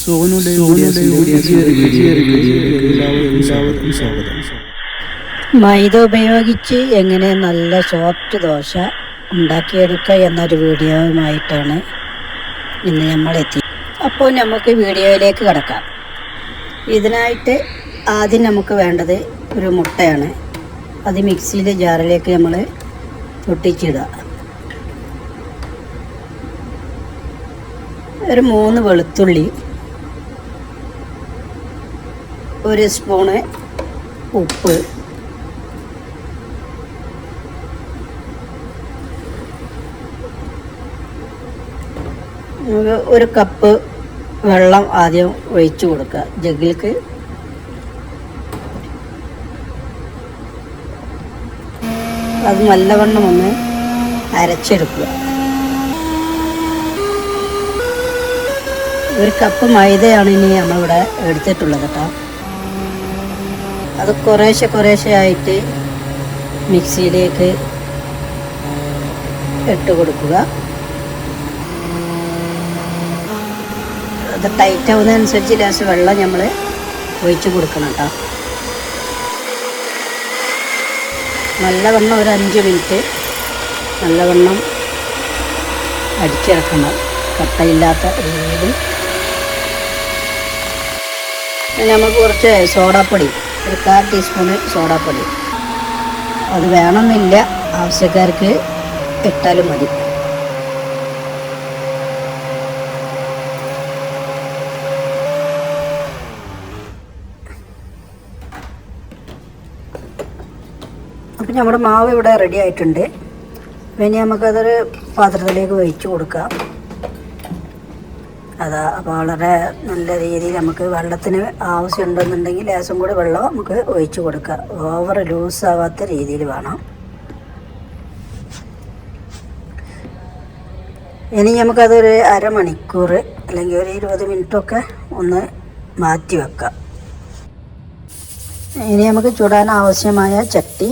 സോനുടെ എല്ലാവർക്കും സ്വാഗതം. മൈദ ഉപയോഗിച്ച് എങ്ങനെ നല്ല സോഫ്റ്റ് ദോശ ഉണ്ടാക്കിയെടുക്കുക എന്നൊരു വീഡിയോയുമായിട്ടാണ് ഇന്ന് നമ്മൾ എത്തി അപ്പോൾ നമുക്ക് വീഡിയോയിലേക്ക് കിടക്കാം. ഇതിനായിട്ട് ആദ്യം നമുക്ക് വേണ്ടത് ഒരു മുട്ടയാണ്. അത് മിക്സിയിലെ ജാറിലേക്ക് നമ്മൾ പൊട്ടിച്ചിടുക. ഒരു മൂന്ന് വെളുത്തുള്ളി ഒരു സ്പൂണ് ഉപ്പ്. ഒരു കപ്പ് വെള്ളം ആദ്യം ഒഴിച്ചു കൊടുക്കുക. ജഗ്ഗിലേക്ക് അത് നല്ലവണ്ണം ഒന്ന് അരച്ചെടുക്കുക. ഒരു കപ്പ് മൈദയാണ് ഇനി നമ്മളിവിടെ എടുത്തിട്ടുള്ളത് കേട്ടോ. അത് കുറേശ്ശെ കുറേശ്ശെ ആയിട്ട് മിക്സിയിലേക്ക് ഇട്ട് കൊടുക്കുക. അത് ടൈറ്റ് ആവുന്നതനുസരിച്ച് ലേശം വെള്ളം നമ്മൾ ഒഴിച്ച് കൊടുക്കണം കേട്ടോ. നല്ലവണ്ണം ഒരു അഞ്ച് മിനിറ്റ് നല്ലവണ്ണം അടിച്ചിറക്കണം. കട്ടയില്ലാത്ത രീതിയിൽ. നമുക്ക് കുറച്ച് സോഡാപ്പൊടി ഒരു കാൽ ടീസ്പൂണ് സോഡാപ്പൊടി. അത് വേണമെന്നില്ല. ആവശ്യക്കാർക്ക് ഇട്ടാലും മതി. അപ്പം നമ്മുടെ മാവ് ഇവിടെ റെഡി ആയിട്ടുണ്ട്. ഇനി നമുക്കതൊരു പാത്രത്തിലേക്ക് ഒഴിച്ചു കൊടുക്കാം. അതാ അപ്പോൾ വളരെ നല്ല രീതിയിൽ നമുക്ക് വെള്ളത്തിന് ആവശ്യമുണ്ടെന്നുണ്ടെങ്കിൽ ലേശം കൂടി വെള്ളം നമുക്ക് ഒഴിച്ച് കൊടുക്കുക. ഓവർ ലൂസ് ആവാത്ത രീതിയിൽ വേണം. ഇനി നമുക്കതൊരു അരമണിക്കൂർ അല്ലെങ്കിൽ ഒരു ഇരുപത് മിനിറ്റൊക്കെ ഒന്ന് മാറ്റി വെക്കാം. ഇനി നമുക്ക് ചൂടാൻ ആവശ്യമായ ചട്ടി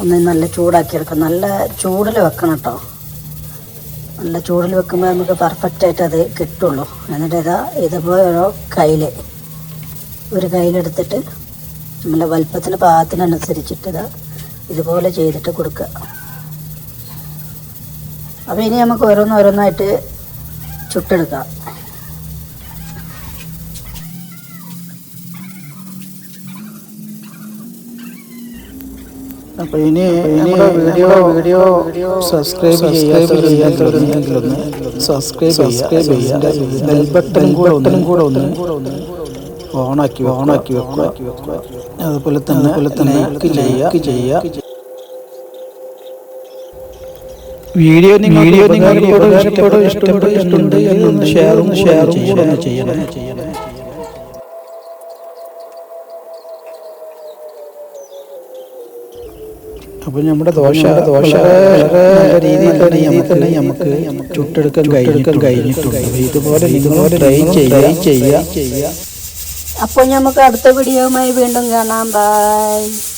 ഒന്ന് നല്ല ചൂടാക്കിയെടുക്കാം നല്ല ചൂടിൽ വെക്കണം കേട്ടോ. നല്ല ചൂടിൽ വെക്കുമ്പോൾ നമുക്ക് പെർഫെക്റ്റ് ആയിട്ട് അത് കിട്ടുള്ളൂ. എന്നിട്ട് ഇതാ ഇതുപോലെ ഓരോ കയ്യിൽ ഒരു കയ്യിലെടുത്തിട്ട് നമ്മളെ വലുപ്പത്തിന് പാകത്തിനനുസരിച്ചിട്ട് ഇതാ ഇതുപോലെ ചെയ്തിട്ട് കൊടുക്കുക. അപ്പോൾ ഇനി നമുക്ക് ഓരോന്നോരോന്നായിട്ട് ചുട്ടെടുക്കാം. അപ്പൊ ഇനി നമ്മുടെ വീഡിയോ വീഡിയോ സബ്സ്ക്രൈബ് ചെയ്യാത്തവരുണ്ടെങ്കിൽ ഒന്ന് സബ്സ്ക്രൈബ് സബ്സ്ക്രൈബ് ചെയ്യുക ബെൽ ബട്ടൺ കൂടെ ഒന്നും കൂടെ ഒന്ന് ഓണാക്കി ഓണാക്കി വെക്കുക. അതുപോലെ തന്നെ അതുപോലെ തന്നെ ചെയ്യുക ചെയ്യുക വീഡിയോ വീഡിയോ നിങ്ങൾക്ക് ഇഷ്ടപ്പെടും ഇഷ്ടപ്പെടും ഇഷ്ടമുണ്ട് ഷെയർ ഷെയറും ഷെയറും കൂടെ ചെയ്യണം. ചെയ്യണം. അപ്പൊ നമ്മുടെ ദോശ ദോശ നല്ല രീതിയിൽ തന്നെ തന്നെ നമുക്ക് ചുട്ടെടുക്കാൻ കഴിഞ്ഞിട്ട് കഴിഞ്ഞിട്ടുണ്ട്. അപ്പൊ ഇതുപോലെ ഇതുപോലെ ട്രൈ ചെയ്യുക. ചെയ്യുക. അപ്പോൾ നമുക്ക് അടുത്ത വീഡിയോയുമായി വീണ്ടും കാണാം. ബൈ